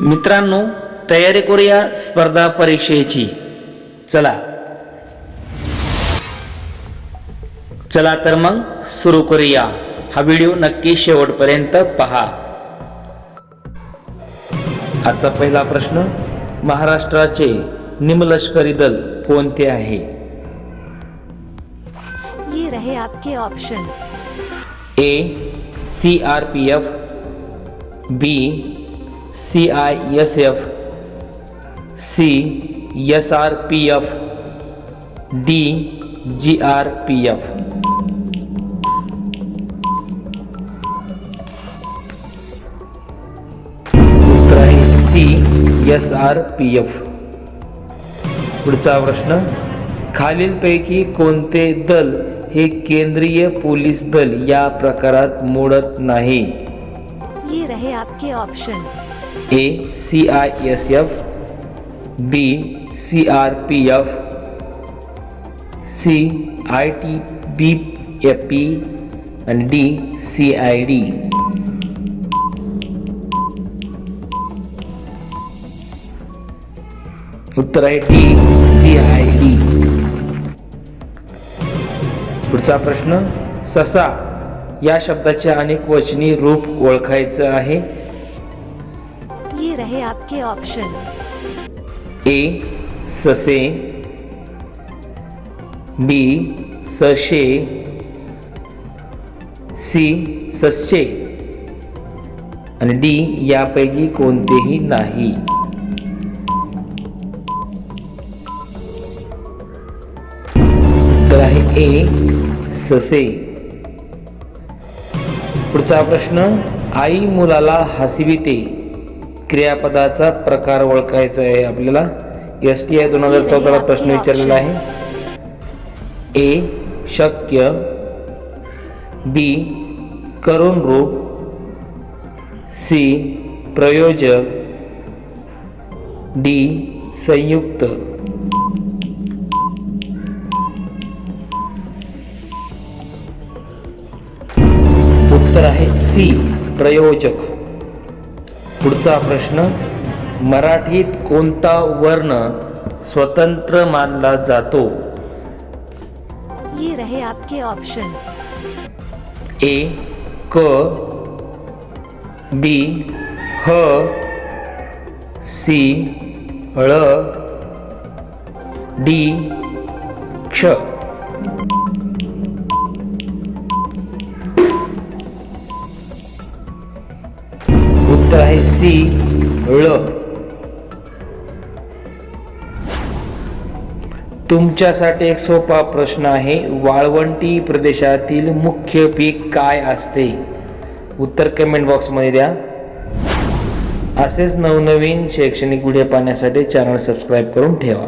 मित्रांनो तयारी करूया स्पर्धा परीक्षेची. चला. चला तर मग सुरू करूया. हा व्हिडिओ नक्की शेवटपर्यंत पहा. आजचा पहिला प्रश्न महाराष्ट्राचे निमलष्करी दल कोणते आहे? ये रहे आपके option A C R P F B C I S F C S R P F D G R P F उत्तर आहे C S R P F पुढचा प्रश्न खालीलपैकी कोणते दल हे केंद्रीय पोलीस दल या प्रकारात मोडत नाही? ये रहे आपके option A C I S F B C R P F C I T B F P आणि डी सी आय डी उत्तर आहे डी सी आय डी पुढचा प्रश्न ससा या शब्दाचे अनेक वचनी रूप ओळखायचं आहे. ये रहे आपके ऑप्शन ए ससे. बी सशे. सी सशे आणि डी यापैकी कोणतेही नाही. तर आहे ए ससे. पुढचा प्रश्न आई मुलाला हसविते. क्रियापदाचा प्रकार ओळखायचा आहे आपल्याला. एस टी आय दोन हजार चौदाला प्रश्न विचारलेला आहे. ए शक्य. बी करुण रूप. सी प्रयोजक. डी संयुक्त. उत्तर आहे सी प्रयोजक. पुढचा प्रश्न मराठीत कोणता वर्ण स्वतंत्र मानला जातो? ये रहे आपके ऑप्शन ए क बी ह सी ळ डी क्ष. उत्तर आहे सी ळ. तुमच्यासाठी एक सोपा प्रश्न आहे वाळवंटी प्रदेशातील मुख्य पीक काय असते? उत्तर कमेंट बॉक्समध्ये द्या. असेच नवनवीन शैक्षणिक व्हिडिओ पाहण्यासाठी चॅनल सबस्क्राईब करून ठेवा.